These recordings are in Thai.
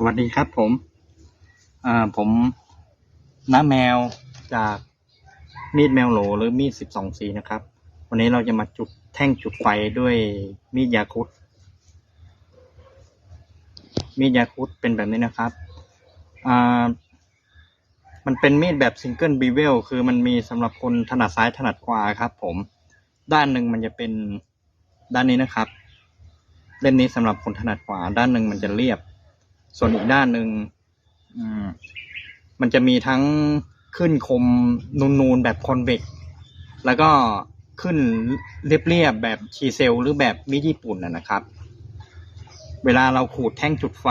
สวัสดีครับผมผมน้าแมวจากมีดแมวโหลหรือมีดสิบสองสีนะครับ วันนี้เราจะมาจุดแท่งจุดไฟด้วยมีดยาคุด มีดยาคุดเป็นแบบนี้นะครับมันเป็นมีดแบบซิงเกิลบีเวลคือมันมีสำหรับคนถนัดซ้ายถนัดขวาครับ ผม ด้านหนึ่งมันจะเป็นด้านนี้นะครับ เล่มนี้สำหรับคนถนัดขวา ด้านหนึ่งมันจะเรียบ ส่วนอีกด้านหนึ่งมันจะมีทั้งขึ้นคมนูนๆแบบคอนเวกแล้วก็ขึ้นเรียบๆแบบชีเซลหรือแบบมิดญี่ปุ่นนะครับ เวลาเราขูดแท่งจุดไฟ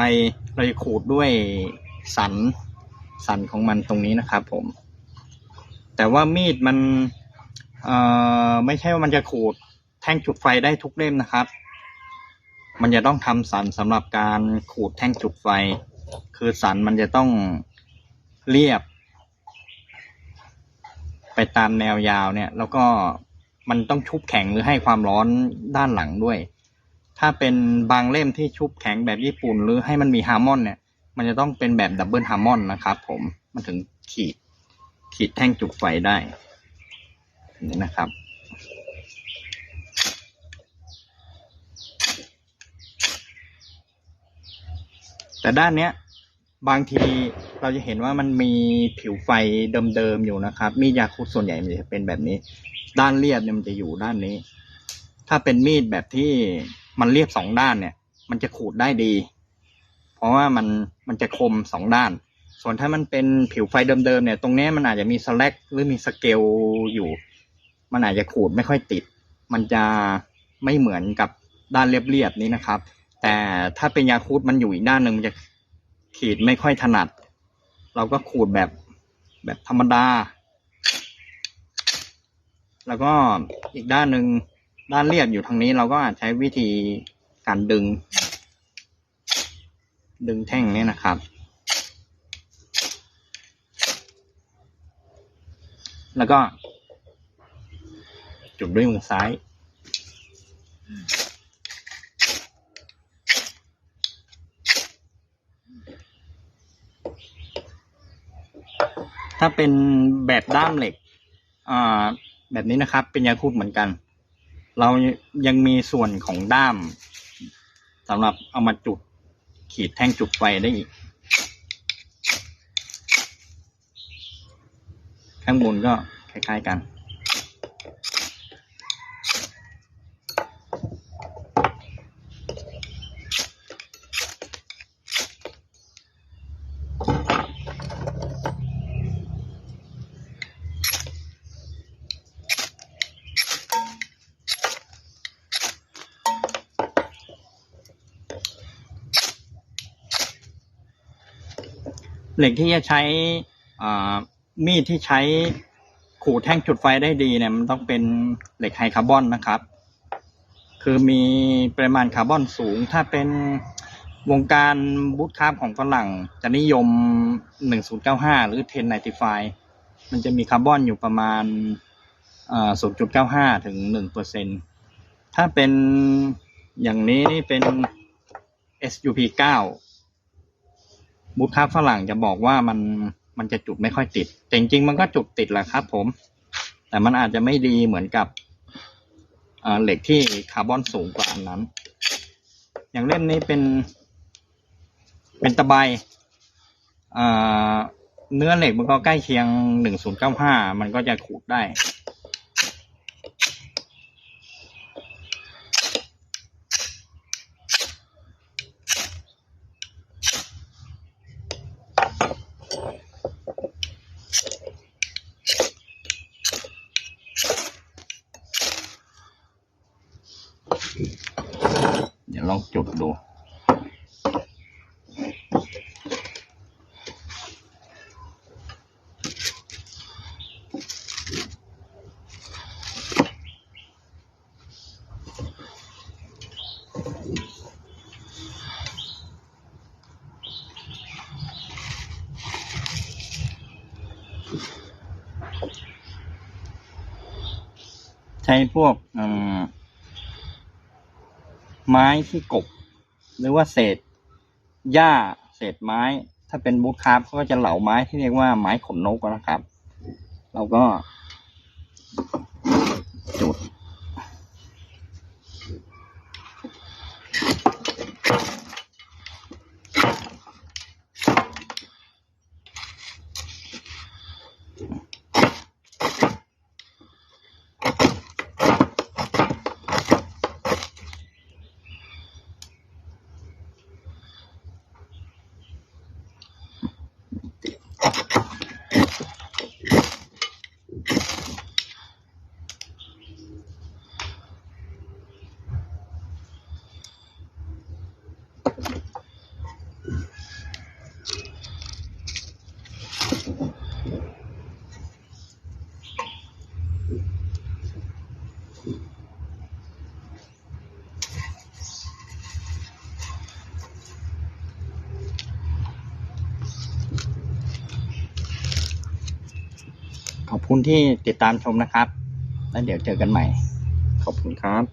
เราจะขูดด้วยสันสันของมันตรงนี้นะครับผม แต่ว่ามีดมันไม่ใช่ว่ามันจะขูดแท่งจุดไฟได้ทุกเล่มนะครับ มันจะต้องทำสันสำหรับการขูดแท่งจุดไฟ คือสันมันจะต้องเรียบ ไปตามแนวยาวเนี่ย แล้วก็มันต้องชุบแข็งหรือให้ความร้อนด้านหลังด้วย ถ้าเป็นบางเล่มที่ชุบแข็งแบบญี่ปุ่น หรือให้มันมีฮาร์มอนเนี่ย มันจะต้องเป็นแบบดับเบิลฮาร์มอนนะครับผม มันถึงขีดขีดแท่งจุดไฟได้นี่นะครับ แต่ด้านเนี้ยบางทีเราจะเห็นว่ามันมีผิวไฟเดิมๆอยู่นะครับ มีดยาคุดส่วนใหญ่มันจะเป็นแบบนี้ ด้านเรียบเนี่ยมันจะอยู่ด้านนี้ ถ้าเป็นมีดแบบที่มันเรียบสองด้านเนี่ย มันจะขูดได้ดี เพราะว่ามันมันจะคมสองด้าน ส่วนถ้ามันเป็นผิวไฟเดิมๆเนี่ย ตรงเนี้ยมันอาจจะมีสแลกหรือมีสเกลอยู่ มันอาจจะขูดไม่ค่อยติด มันจะไม่เหมือนกับด้านเรียบๆนี้นะครับ แต่ถ้าเป็นยาคูดมันอยู่อีกด้านหนึ่งมันจะขีดไม่ค่อยถนัด เราก็ขูดแบบแบบธรรมดา แล้วก็อีกด้านหนึ่งด้านเรียบอยู่ทางนี้เราก็อาจใช้วิธีการดึง ดึงแท่งนี้นะครับ แล้วก็จุดด้วยมือซ้ายาเป็นแบบด้ามเหล็ก อ่า แบบนี้นะครับ เป็นยาคูปเหมือนกัน เรายังมีส่วนของด้ามสำหรับเอามาจุดขีดแท่งจุดไฟได้อีก ข้างบนก็คล้ายๆกัน เหล็กที่จะใช้มีดที่ใช้ขูดแท่งจุดไฟได้ดีเนี่ยมันต้องเป็นเหล็กไฮคาร์บอนนะครับ คือมีปริมาณคาร์บอนสูง ถ้าเป็นวงการบูตคาร์บของฝรั่ง จะนิยม 1095 หรือ 1095 มันจะมีคาร์บอนอยู่ประมาณ 0.95 ถึง 1%ถ้าเป็นอย่างนี้นี่เป็น SUP 9 บูธคาฝรั่งจะบอกว่ามันมันจะจุดไม่ค่อยติด แต่จริงๆมันก็จุดติดแหละครับผม แต่มันอาจจะไม่ดีเหมือนกับเหล็กที่คาร์บอนสูงกว่าอันนั้น อย่างเล่มนี้เป็น เป็นตะไบเนื้อเหล็กมันก็ใกล้เคียง 1095 มันก็จะขูดได้ เดี๋ยวลองจุดดู ใช้พวกอ่อ ไม้ที่กบ หรือว่าเศษหญ้าเศษไม้ ถ้าเป็นบูทคราฟเขาก็จะเหลาไม้ที่เรียกว่าไม้ขนนกนะครับ เราก็จุด ขอบคุณที่ติดตามชมนะครับ แล้วเดี๋ยวเจอกันใหม่ ขอบคุณครับ